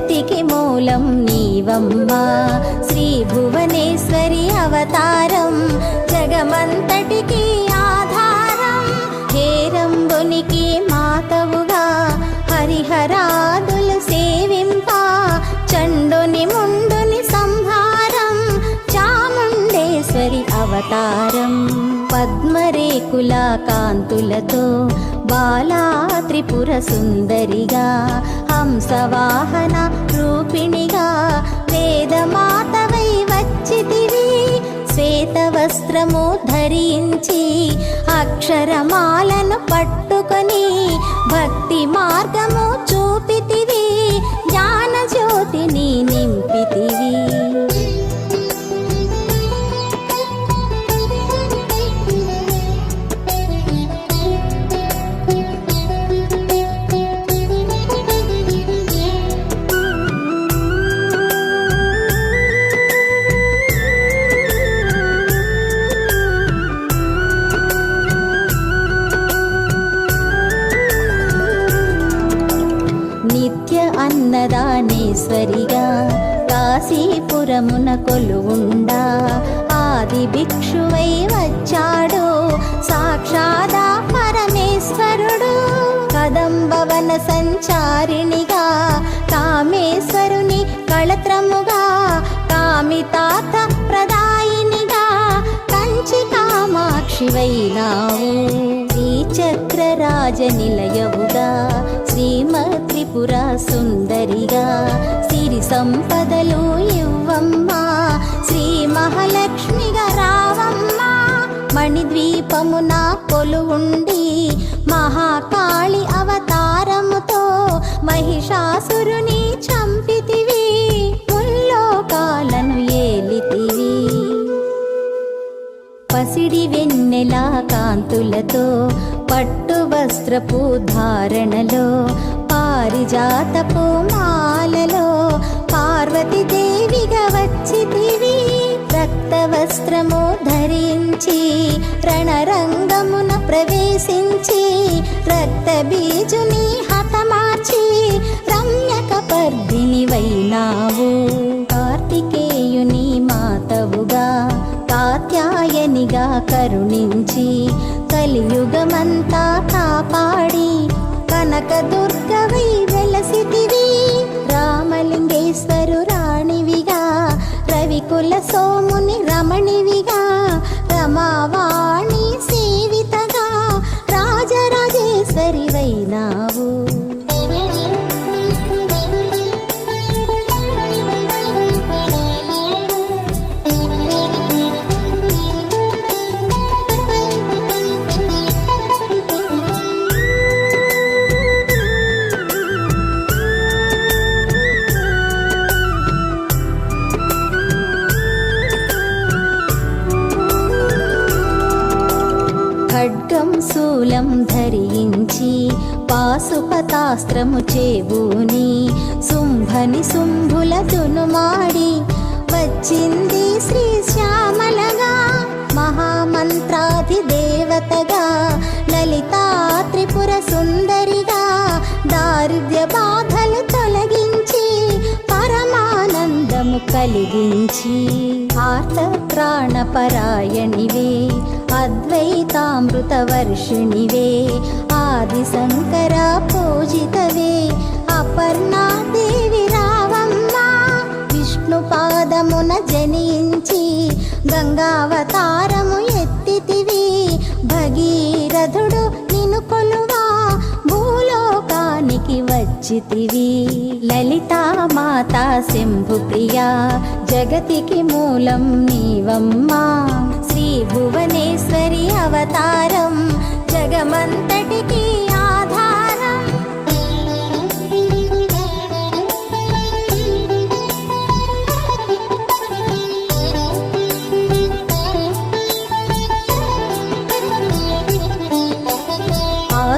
జగతికి మూలం నీవమ్మా. శ్రీ భువనేశ్వరి అవతారం జగమంతటికి ఆధారం. హేరంబునికి మాతవుగా హరిహరాదులు సేవింప. చండుని ముండుని సంహారం చాముండేశ్వరి అవతారం. పద్మరేకుల కాంతులతో బాలా త్రిపుర సుందరిగా హంసవాహన రూపిణిగా వేదమాతవై వచ్చితివి శ్వేతవస్త్రము ధరించి అక్షరమాలను పట్టుకొని భక్తి మార్గము చూపితివి జ్ఞానజ్యోతిని అన్నదానేశ్వరిగా కాశీపురమున కొలువుండా. ఆది భిక్షువై వచ్చాడు సాక్షాదా పరమేశ్వరుడు. కదంబవన సంచారిణిగా కామేశ్వరుని కళత్రముగా కామితాత ప్రదాయినిగా కంచి కామాక్షివైనావు శ్రీచక్రరాజ నిలయవుగా శ్రీమత్ త్రిపుర సుందరిగా సిరి సంపదలు ఇవ్వమ్మా. శ్రీ మహాలక్ష్మిగా రావమ్మా. మణిద్వీపమున కొలువుండి మహాకాళి అవతారముతో మహిషాసురుని చంపితివి. ముల్లోకాలను ఏలితివి. పసిడి వెన్నెలా కాంతులతో పట్టు వస్త్రపు ధారణలో పారిజాతపు మాలలో పార్వతీదేవిగా వచ్చితివి. రక్త వస్త్రము ధరించి రణరంగమున ప్రవేశించి రక్త బీజుని హతమార్చి రమ్యక పర్దిని వైనావు కార్తికేయుని మాతవుగా కాత్యాయనిగా కరుణించి కలియుగమంతా కాపాడి కనక దుర్గవై వెలసితివి. పాశుపతాస్త్రము చేబూని శుంభని శుంభుల దునుమాడి వచ్చింది శ్రీ శ్యామలగా మహామంత్రాధి దేవతగా లలితా త్రిపుర సుందరిగా దారిద్ర్య బాధలు తొలగించి పరమానందము కలిగించి ఆర్త ప్రాణపరాయణివే అద్వైతామృత వర్షిణివే గంగావతారము ఎత్తితివి. భగీరథుడు నిన్ను కొలువా. భూలోకానికి వచ్చితివి. లలితా మాత శంభు ప్రియా. జగతికి మూలం నీవమ్మా. శ్రీ భువనేశ్వరి అవతారం. జగమంతటికి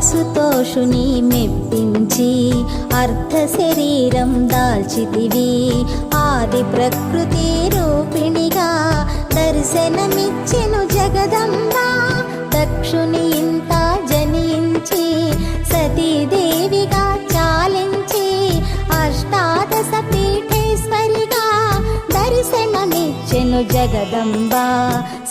ఆశుతోషుని మెప్పించి అర్ధ శరీరం దాల్చితివి. ఆది ప్రకృతి రూపిణిగా దర్శనమిచ్చెను జగదంబ. దక్షుని ఇంత జనించి సతీదే జగదంబ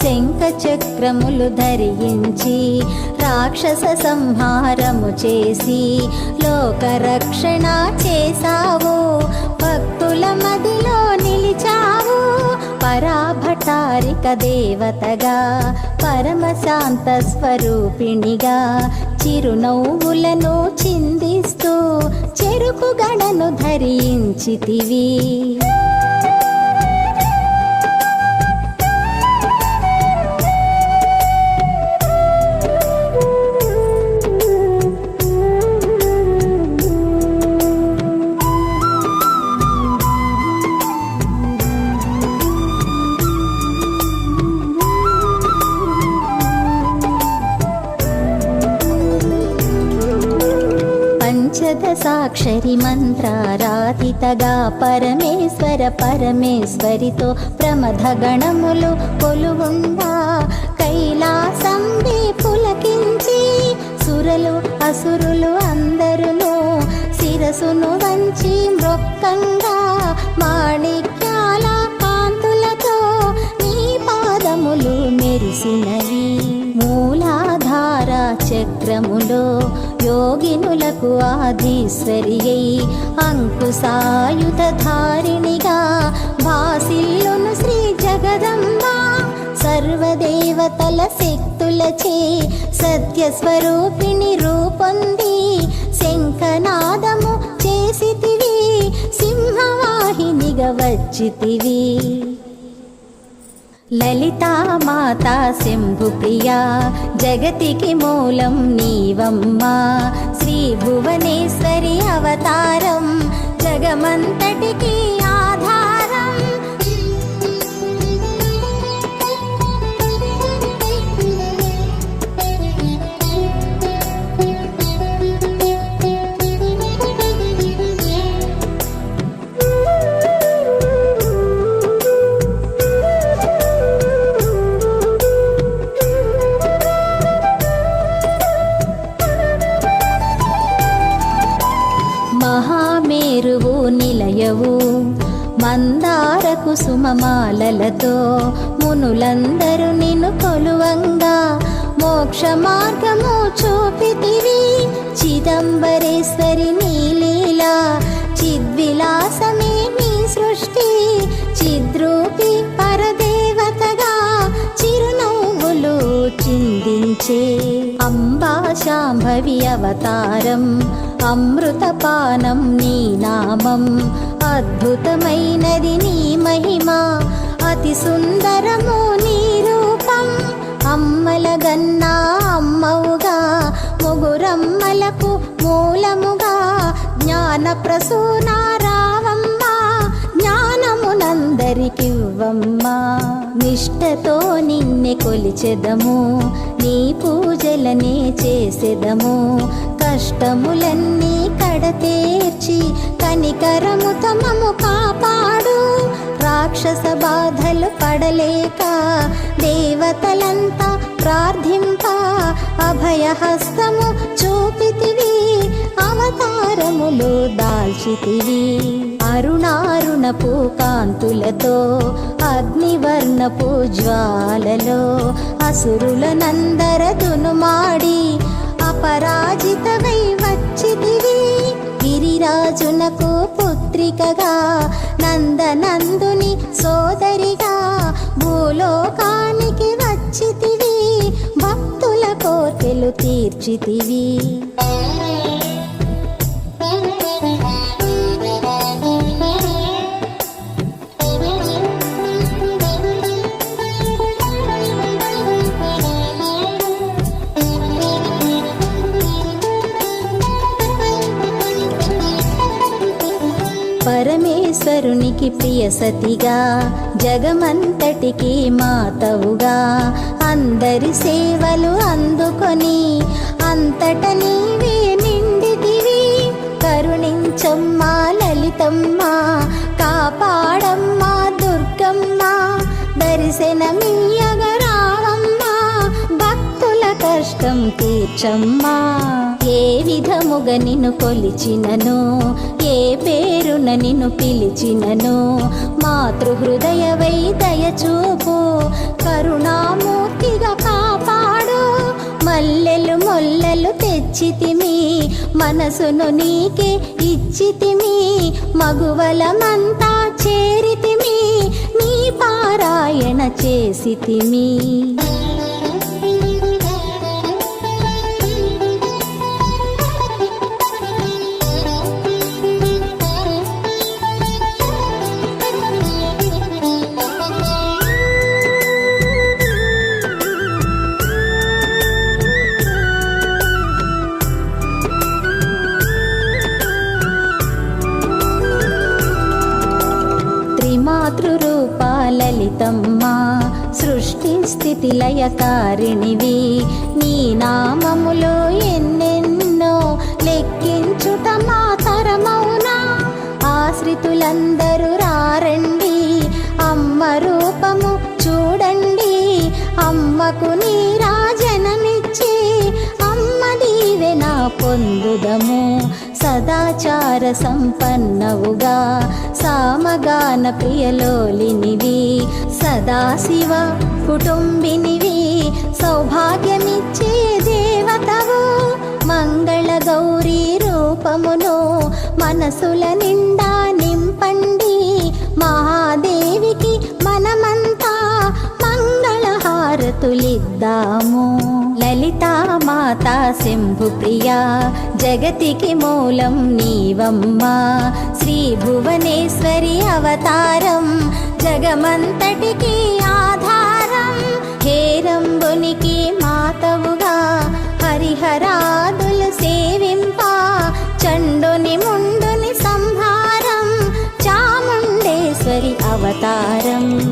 శంఖ చక్రములు ధరించి రాక్షస సంహారము చేసి లోక రక్షణ చేశావు. భక్తుల మదిలో నిలిచావు. పరాభటారిక దేవతగా పరమశాంత స్వరూపిణిగా చిరునవ్వులను చిందిస్తూ చెరుకు గడను ధరించితివి. సాక్షరి మంత్రారాధితగా పరమేశ్వర పరమేశ్వరితో ప్రమథ గణములు కొలువుండా కైలాసం పులకించి సురలు అసురులు అందరును శిరసును వంచి మృక్కంగా మాణిక్యాల కాంతులతో నీ పాదములు మెరిసినవి. మూలాధార చక్రములో యోగినులకు ఆధీశ్వరియై అయి భాసిల్లును శ్రీ జగదంబ. సర్వదేవతల శక్తులచే సత్యస్వరూపిణి రూపొంది. శంఖనాదము చేసితివి సింహవాహినిగా వచ్చితివి. లలితా మాతా శంభు ప్రియా జగతికి మూలం నీవమ్మా. శ్రీ భువనేశ్వరి అవతారం జగమంతటికీ మహామేరువు నిలయవు. మందార కుసుమమాలలతో మునులందరూ నిన్ను కొలువంగా. మోక్ష మార్గము చూపితివి. చిదంబరేశ్వరి నీలీలా చిద్విలాసమే నీ సృష్టి. చిద్రూపి పరదేవతగా చిరునవ్వులు చిందించే అంబా శాంభవి అవతారం. అమృతపానం నీ నామం. అద్భుతమైనది నీ మహిమ. అతి సుందరము నీ రూపం. అమ్మల గన్నా అమ్మవుగా. ముగురమ్మలకు మూలముగా. జ్ఞాన ప్రసూనారావమ్మ. జ్ఞానమునందరికివ్వమ్మా. నిష్టతో నిన్నె కొలిచెదము. నీ పూజలనే చేసెదము. కష్టములన్నీ కడతేర్చి కనికరము తమము కాపాడు. రాక్షస బాధలు పడలేక దేవతలంతా ప్రార్థింప అభయహస్తము చూపితివి అవతారములు దాల్చితివి. అరుణారుణపు కాంతులతో అగ్నివర్ణపు జ్వాలలో అసురులనందరదును మాడి పరాజితమై వచ్చితివి. గిరిరాజునకు పుత్రికగా నందనందుని సోదరిగా భూలోకానికి వచ్చితివి. భక్తుల కోర్కెలు తీర్చితివి. పరమేశ్వరునికి ప్రియ సతిగా జగమంతటికి మాతవుగా. అందరి సేవలు అందుకొని అంతట నీవే నిండితివి. కరుణించమ్మా లలితమ్మా కాపాడమ్మా దుర్గమ్మ దర్శనమియ్యగరావమ్మా భక్తుల కష్టం తీర్చమ్మా. ఏ విధముగా నిన్ను కొలిచినను పేరున నిన్ను పిలిచినను. మాతృహృదయవై దయచూపు కరుణామూర్తిగా కాపాడు. మల్లెలు మొల్లలు తెచ్చితిమి. మనసును నీకే ఇచ్చితిమి. మగువలమంతా చేరితిమి. నీ పారాయణ చేసితిమి. స్థితి నీ నామములు ఎన్నెన్నో లెక్కించుట మాతరమౌనా ఆశ్రితులందరూ రారండి. అమ్మ రూపము చూడండి. అమ్మకు నీ నీరాజనమిచ్చి అమ్మ దీవెన పొందుదము. సదాచార సంపన్నవుగా సామగాన ప్రియలోలినివి. సదాశివ కుటుంబినివి. సౌభాగ్యమిచ్చే దేవతవు. మంగళ గౌరీ రూపమును మనసుల నిండా నింపండి. మహాదేవికి మనమంతా మంగళహారతులిద్దాము. లలితా మాత శంభు ప్రియా జగతికి మూలం నీవమ్మా. శ్రీ భువనేశ్వరి అవతారం. జగమంతటికి ఆధారం. హేరంబునికి మాతవుగా హరిహరాదులు సేవింప. చండుని ముండుని సంహారం. చాముండేశ్వరి అవతారం.